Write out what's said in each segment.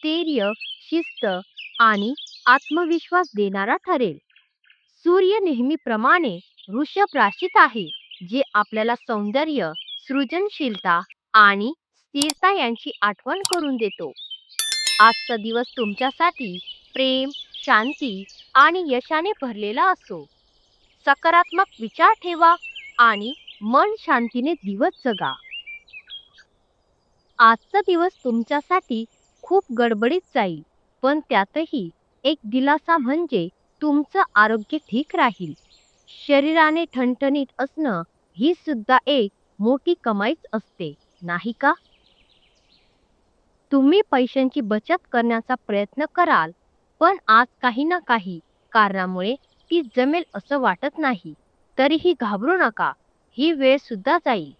स्थैर्य शिस्त आणि आत्मविश्वास देणारा ठरेल. सूर्य नेहमीप्रमाणे वृषभ राशीत आहे जे आपल्याला सौंदर्य सृजनशीलता आणि स्थिरता यांची आठवण करून देतो. आजचा दिवस तुमच्यासाठी प्रेम शांती आणि यशाने भरलेला असो. सकारात्मक विचार ठेवा आणि मन शांतीने दिवस जगा. आजचा दिवस तुमच्यासाठी खूप गडबडीत जाईल. पण त्यातही एक दिलासा म्हणजे तुमचं आरोग्य ठीक राहील. शरीराने ठणठणीत असणं ही सुद्धा एक मोठी कमाईच असते नाही का? तुम्ही पैशांची बचत करण्याचा प्रयत्न कराल पण आज काही ना काही कारणामुळे ती जमेल असं वाटत नाही. तरीही घाबरू नका ही वेळ सुद्धा जाईल.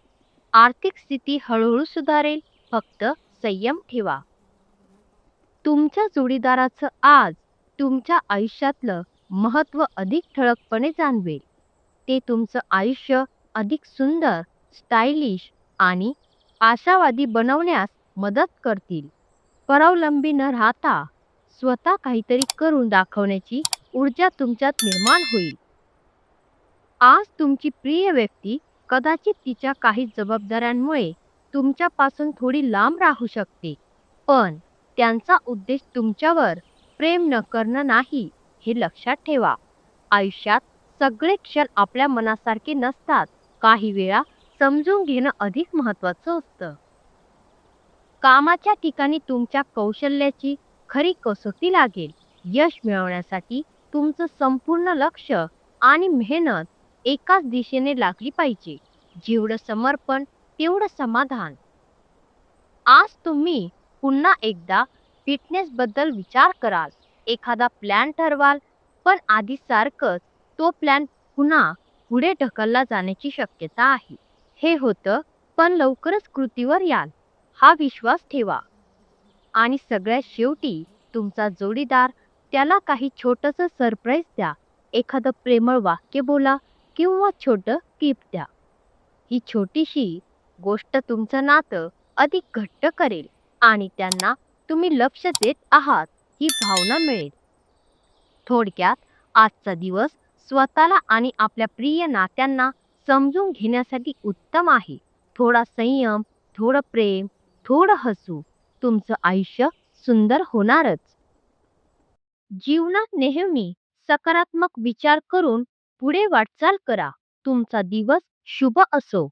आर्थिक स्थिती हळूहळू सुधारेल फक्त संयम ठेवा. तुमच्या जोडीदाराचं आज तुमच्या आयुष्यातलं महत्त्व अधिक ठळकपणे जाणवेल. ते तुमचं आयुष्य अधिक सुंदर स्टायलिश आणि आशावादी बनवण्यास मदत करतील. परावलंबी न राहता स्वतः काहीतरी करून दाखवण्याची ऊर्जा तुमच्यात निर्माण होईल. आज तुमची प्रिय व्यक्ती कदाचित तिच्या काही जबाबदाऱ्यांमुळे तुमच्यापासून थोडी लांब राहू शकते पण त्यांचा उद्देश तुमच्यावर प्रेम न करणं नाही हे लक्षात ठेवा. आयुष्यात सगळे क्षण आपल्या मनासारखे नसतात काही वेळा समजून घेणं अधिक महत्वाचं असतं. कामाच्या ठिकाणी तुमच्या कौशल्याची खरी कसोटी लागेल. यश मिळवण्यासाठी तुमचं संपूर्ण लक्ष आणि मेहनत एकाच दिशेने लागली पाहिजे. जेवढं समर्पण तेवढं समाधान. आज तुम्ही पुन्हा एकदा फिटनेसबद्दल विचार कराल. एखादा प्लॅन ठरवाल पण आधी सारखंच तो प्लॅन पुन्हा पुढे ढकलला जाण्याची शक्यता आहे. हे होतं पण लवकरच कृतीवर याल. हा विश्वास ठेवा. आणि सगळ्यात शेवटी तुमचा जोडीदार त्याला काही छोटंसं सरप्राईज द्या. एखादं प्रेमळ वाक्य बोला किंवा छोटं गिफ्ट द्या. ही छोटीशी गोष्ट तुमचं नातं अधिक घट्ट करेल. आणि त्यांना तुम्ही लक्ष देत आहात ही भावना मिळेल. थोडक्यात आजचा दिवस स्वतःला आणि आपल्या प्रिय नात्यांना समजून घेण्यासाठी उत्तम आहे. थोडा संयम थोडं प्रेम थोडं हसू तुमचं आयुष्य सुंदर होणारच. जीवनात नेहमी सकारात्मक विचार करून पुढे वाटचाल करा. तुमचा दिवस शुभ असो.